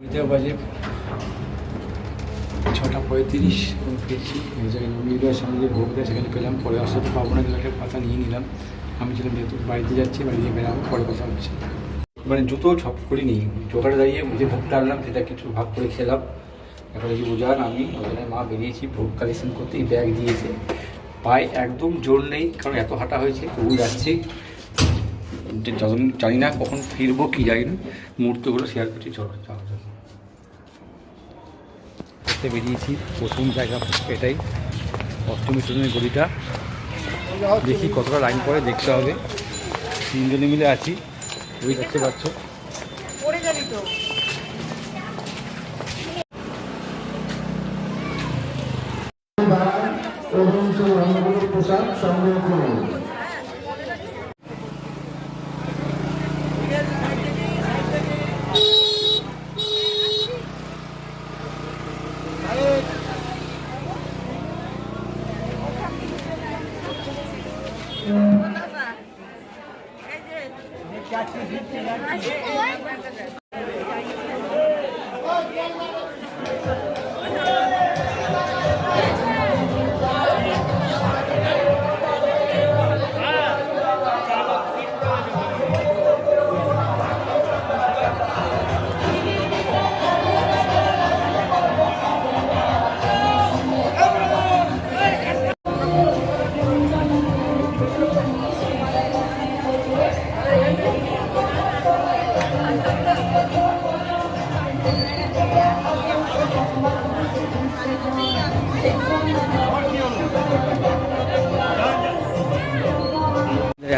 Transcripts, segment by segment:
বুঝতে বাজে ছটা পঁয়ত্রিশ, এখন এই জায়গায় নবীর সামনে যে ভোগ দেয়, সেখানে পেলাম, পরে তো পাবো না একটা পাতা নিয়ে নিলাম। আমি ছিলাম যেহেতু বাড়িতে যাচ্ছি, বাড়ি দিয়ে বেরাবো, পরে কথা হচ্ছে। মানে জুতো ছপ করে নিই জোগাড়ে দাঁড়িয়ে যে ভোগটা আনলাম, সেটা কিছু ভাগ করে খেলাম। এবারে যে উজান আমি ওখানে মা বেরিয়েছি, ভোগ কালেকশন করতেই ব্যাগ দিয়েছে। পায়ে একদম জোর নেই, কারণ এত হাঁটা হয়েছে তবু যাচ্ছি। যে যখন জানি না কখন ফিরবো, কি জানি না, মুহূর্তগুলো শেয়ার করছি, চলো যাওয়া ঘুরতে বেরিয়েছি। প্রথম জায়গা এটাই। অষ্টমী শ্রেণির গলিটা। দেখি কতটা লাইন পরে দেখতে হবে। তিনজনে মিলে আছি। ওই দেখতে পাচ্ছ।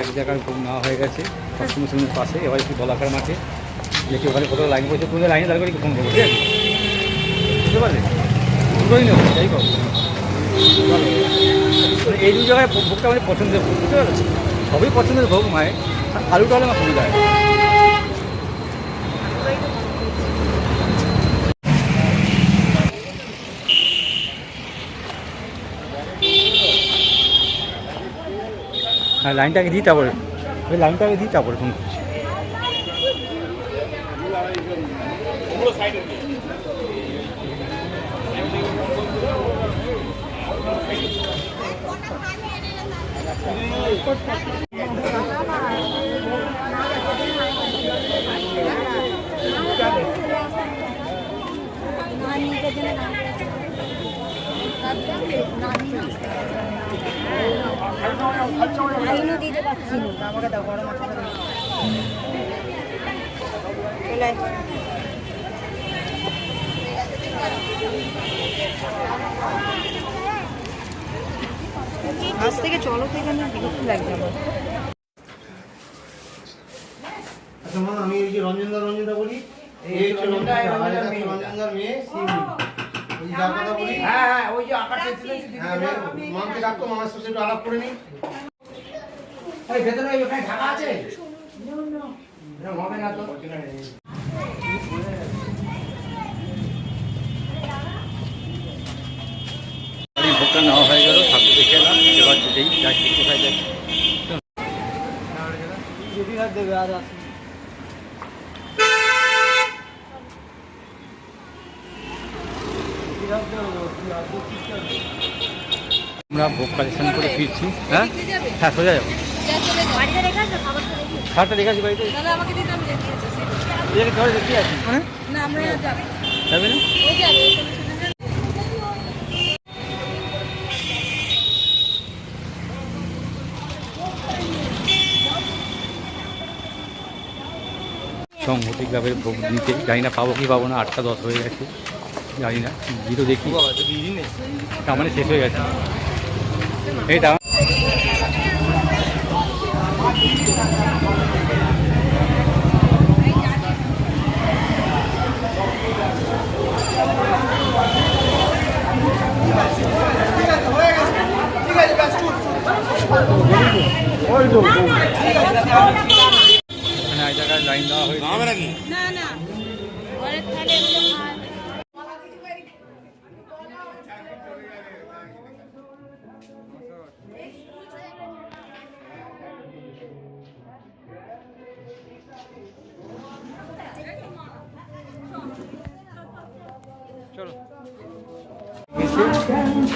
এক জায়গায় ভোগ নেওয়া হয়ে গেছে অষ্টমী ট্রেনের পাশে, এবার একটু বলাকার মাঠে, দেখি ওখানে কোথাও লাইন পড়ছে তুমি লাইনে দাঁড়িয়ে ফোন করব, ঠিক আছে? বুঝতে পারলে? দুটোই নেব এই দু জায়গায় ভোগটা আমাদের পছন্দের ভোগ, বুঝতে পারলে? সবই পছন্দের ভোগ, মায়ের। আলুটা হলে আমার সুবিধা হয়। হ্যাঁ লাইনটাকে দিই তারপরে ওই লাইনটাকে দিই তারপরে ফোন করছি। আজ থেকে চলো তো এখানে, বিরক্ত আমার। আচ্ছা আমি এই যে রঞ্জনদা বলি, এই হচ্ছে মেয়ে ওই যে যার কথা বলি হ্যাঁ হ্যাঁ ওই যে আকাশ হ্যাঁ মামকে ডাকতো মামার সাথে একটু আলাপ করে নিই ভেতরে ওখানে ঢাকা আছে? হবে না তো? এই নেওয়া হয়ে গেল ঠাকুর দেখে এলাম এবার যেতেই যাচ্ছি কোথায় যাচ্ছি আমরা ভোগ কালেকশন করে ফিরছি। হ্যাঁ? হ্যাঁ সোজা যাব। রেখে খাবার তো রেখে খাটটা দেখে আছি বাড়িতে? রেখে ঘরে দেখি আছি মানে? না আমরা যাব। যাবে না? যাবে সংহতি ক্লাবের ভোগ দিতে জানি না পাবো কি পাবো না আটটা দশ হয়ে গেছে। জানি না গিয়ে দেখি। তার মানে শেষ হয়ে গেছে। এইটা এখানে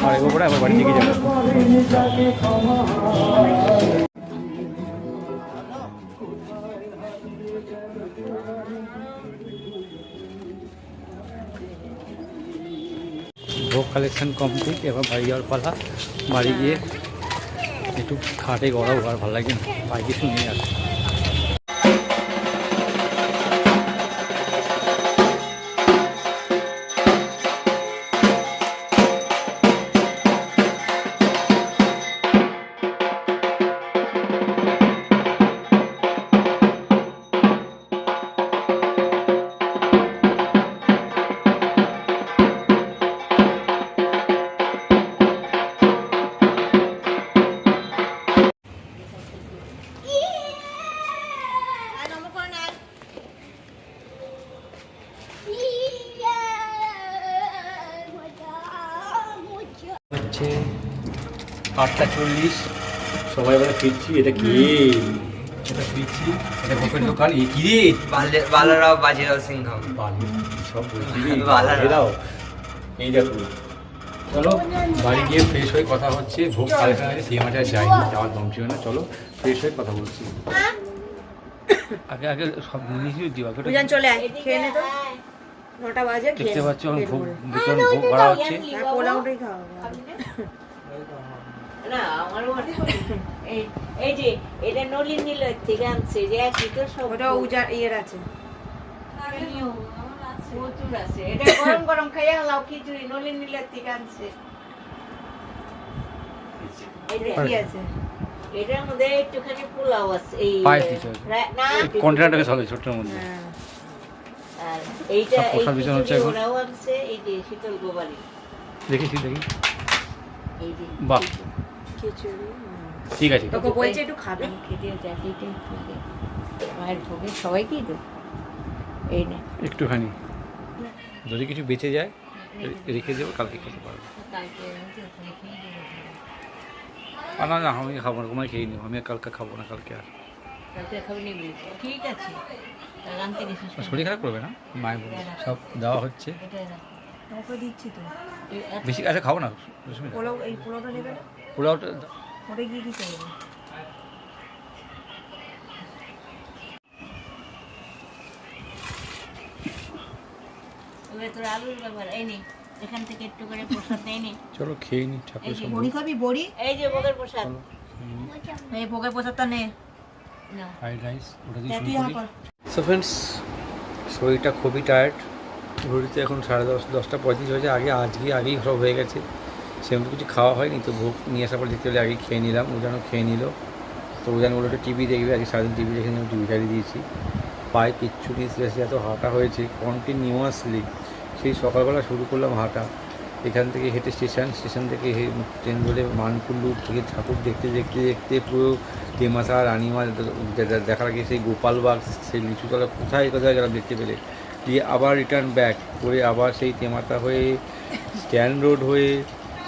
আর এবার পরে আবার বাড়ি থেকে যাব। ভোগ কালেকশন কমপ্লিট এবার বাড়ি যাওয়ার পালা। বাড়ি গিয়ে একটু খাটে গড়াবো আর ভালো লাগে না। পাই কিছু নেই চল্লিশ। সবাই এবারে ফিরছি এটা কি? এটা ফিরছি। এটা ভোগের দোকান? এ কি রে? বালে- বালারাও বাজিরাও বালি সব বলছি রে। এই দেখো চলো বাড়ি গিয়ে ফ্রেশ হয়ে কথা হচ্ছে। ভোগ কালেকশন আছে সেই মাঠে যাইনি যাওয়ার দম ছিল না। চলো ফ্রেশ হয়ে কথা বলছি। আগে আগে সব জিনিসই দিবা পূজান চলে আয় খেয়ে নে তো। নটা বাজে খেয়ে দেখতে পাচ্ছ আমার ভোগ। ভোগ করা হচ্ছে। পোলাওটাই খাওয়া না আমার মনে এই- এই যে এটা নলিন নিল থেকে আনছে যে একই তো সব ওটা উজার ইয়ের আছে। প্রচুর আছে। এটা গরম গরম খাইয়া হলাও খিচুড়ি নলিন নিল থেকে আনছে। এই কি আছে? এটার মধ্যে একটুখানি পোলাও আছে এই না কন্টেনারটাকে চলে ছোট্টের মধ্যে। হ্যাঁ। এইটা এই যে শীতল গোবারি দেখেছি দেখি এই যে বাহ। খিচুড়ি। ঠিক আছে তোকে বলছে একটু খাবে। খেতে চাকরিটা মায়ের ভোগে সবাইকেই তো এই না। একটুখানি। যদি কিছু বেঁচে যায় রেখে দেবো কালকে খেতে পারব। না। না আমি খাব না তোমায় খেয়ে নিবো। আমি আর কালকে খাব না কালকে আর। কালকে খাবি নিবি ঠিক আছে। শরীর খারাপ করবে না? মায়ের বলে সব দেওয়া হচ্ছে। এটা না। তোকে দিচ্ছি তো। এই এত- বেশি আচ্ছা খাব না রশ্মি পোলাও এই পোলাওটা নেবে না? পোলাওটা ওটা গিয়ে কি করবে? তোর আলুর ব্যাপার এই নে এখান থেকে একটু করে প্রসাদ নেই নে। চলো খেয়ে নি ঠাকুর এই যে সব বড়ি খাবি? বড়ি? এই যে ভোগের প্রসাদ। এই ভোগের প্রসাদটা নে। ফ্রাইড রাইস ওটা দিয়ে শুরু করি। সো ফ্রেন্ডস শরীরটা খুবই টায়ার্ড ঘড়িতে এখন সাড়ে দশ দশটা পঁয়ত্রিশ হয়েছে আগে আজকে আগেই সব হয়ে গেছে। সেরকম কিছু খাওয়া হয়নি, তো ভোগ নিয়ে আসার পর দেখতে হলে আগে খেয়ে নিলাম ওজানও খেয়ে নিল। তো ওজান বলে একটু টিভি দেখবে, আজকে সারাদিন টিভি দেখে নিলাম, টিভি চালিয়ে দিয়েছি। পায়ে কিচ্ছু শেষে এত হাঁটা হয়েছে কন্টিনিউয়াসলি সেই সকালবেলা শুরু করলাম হাঁটা। এখান থেকে হেঁটে স্টেশন স্টেশন থেকে ট্রেন ধরে মানকুল্লু থেকে ঠাকুর দেখতে দেখতে দেখতে পুরো টেমাসা রানিমা দেখার আগে সেই গোপালবাগ, সেই লিচুতলা কোথায় কোথায় গেলাম দেখতে পেলে। দিয়ে আবার রিটার্ন ব্যাক করে আবার সেই তেমাতা হয়ে স্ট্যান্ড রোড হয়ে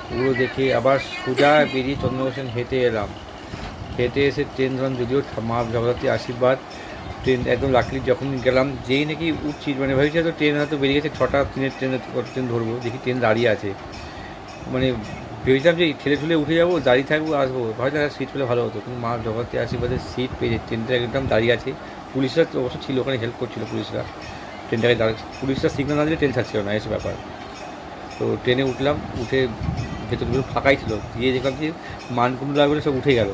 পুরো দেখে আবার সোজা বেরিয়ে চন্দ্রবসেন হেঁটে এলাম। হেঁটে এসে ট্রেন ধরলাম, যদিও মা জগদ্ধাত্রী আশীর্বাদ। ট্রেন একদম লাকলি যখন গেলাম, যেই নাকি উঠছি মানে ভেবেছি হয়তো ট্রেন হয়তো বেরিয়ে গেছে, ছটা তিনের ট্রেন ট্রেন ধরবো, দেখি ট্রেন দাঁড়িয়ে আছে। মানে ভেবেছিলাম যে ঠেলে ঠুলে উঠে যাব, দাঁড়িয়ে থাকব, আসব হয়তো একটা সিট পেলে ভালো হতো। কিন্তু মা জগদ্ধাত্রী আশীর্বাদের সিট পেয়ে ট্রেনটা একদম দাঁড়িয়ে আছে, পুলিশরা তো অবশ্য ছিল, ওখানে হেল্প করছিল পুলিশরা। ট্রেনটাকে দাঁড়িয়ে পুলিশরা সিগন্যাল না দিলে ট্রেন ছাড়ছিল না এসে ব্যাপার। তো ট্রেনে উঠলাম, উঠে ভেতরগুলো ফাঁকাই ছিল। গিয়ে দেখলাম যে মানকুণ্ডলা বলে সব উঠে গেল।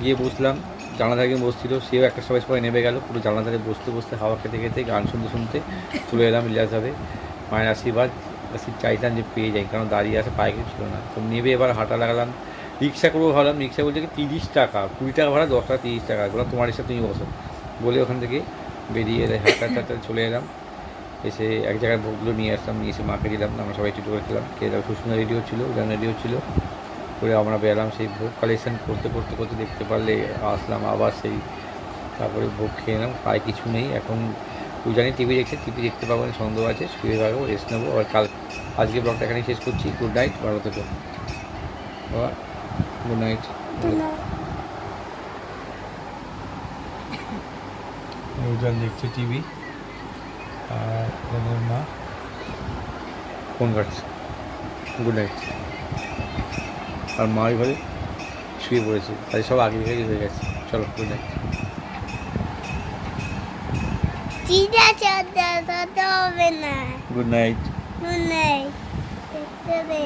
গিয়ে বসলাম, জানলা ধারে বসছিল। সেও একটা সবাই সবাই নেমে গেল, পুরো জানলা ধারে বসতে বসতে হাওয়া খেতে খেতে, গান শুনতে শুনতে চলে এলাম ইলিয়াস মায়ের আশীর্বাদ সিট চাইতাম যে পেয়ে যাই, কারণ দাঁড়িয়ে আসে পায়ে কিছু ছিল না। তো নেবে এবার হাঁটা লাগালাম। রিক্সা করব ভাবলাম, রিক্সা বলছে তিরিশ টাকা, কুড়ি টাকা ভাড়া, দশ টাকা, তিরিশ টাকা। বললাম, তোমার রিক্সা তুমি বসো। বলে ওখান থেকে বেরিয়ে হাঁটা চলে এলাম। এসে এক জায়গায় ভোগগুলো নিয়ে আসলাম নিয়ে এসে মাকে দিলাম আমরা সবাই একটু করে খেলাম খেয়ে দাও সুস্মিতা রেডিও ছিল উদান রেডিও ছিল। করে আমরা বেরালাম সেই ভোগ কালেকশন করতে করতে করতে দেখতে পারলে আসলাম আবার সেই তারপরে ভোগ খেয়ে নিলাম পায়ে কিছু নেই। এখন পূজানি টিভি দেখছে টিভি দেখতে পাবো না সন্দেহ আছে শুয়ে থাকব রেস্ট নেব। আর কাল আজকে ব্লগটা এখানেই শেষ করছি। গুড নাইট ভালো থেকো। গুড নাইট উজান দেখছে টিভি আর ওদের মা ফোন কাটছে গুড নাইট আর মা ওই ঘরে শুয়ে পড়েছে। তাই সব আগে থেকে হয়ে গেছে। চলো গুড নাইট ঠিক আছে হবে না। গুড নাইট নেই দেখতে দে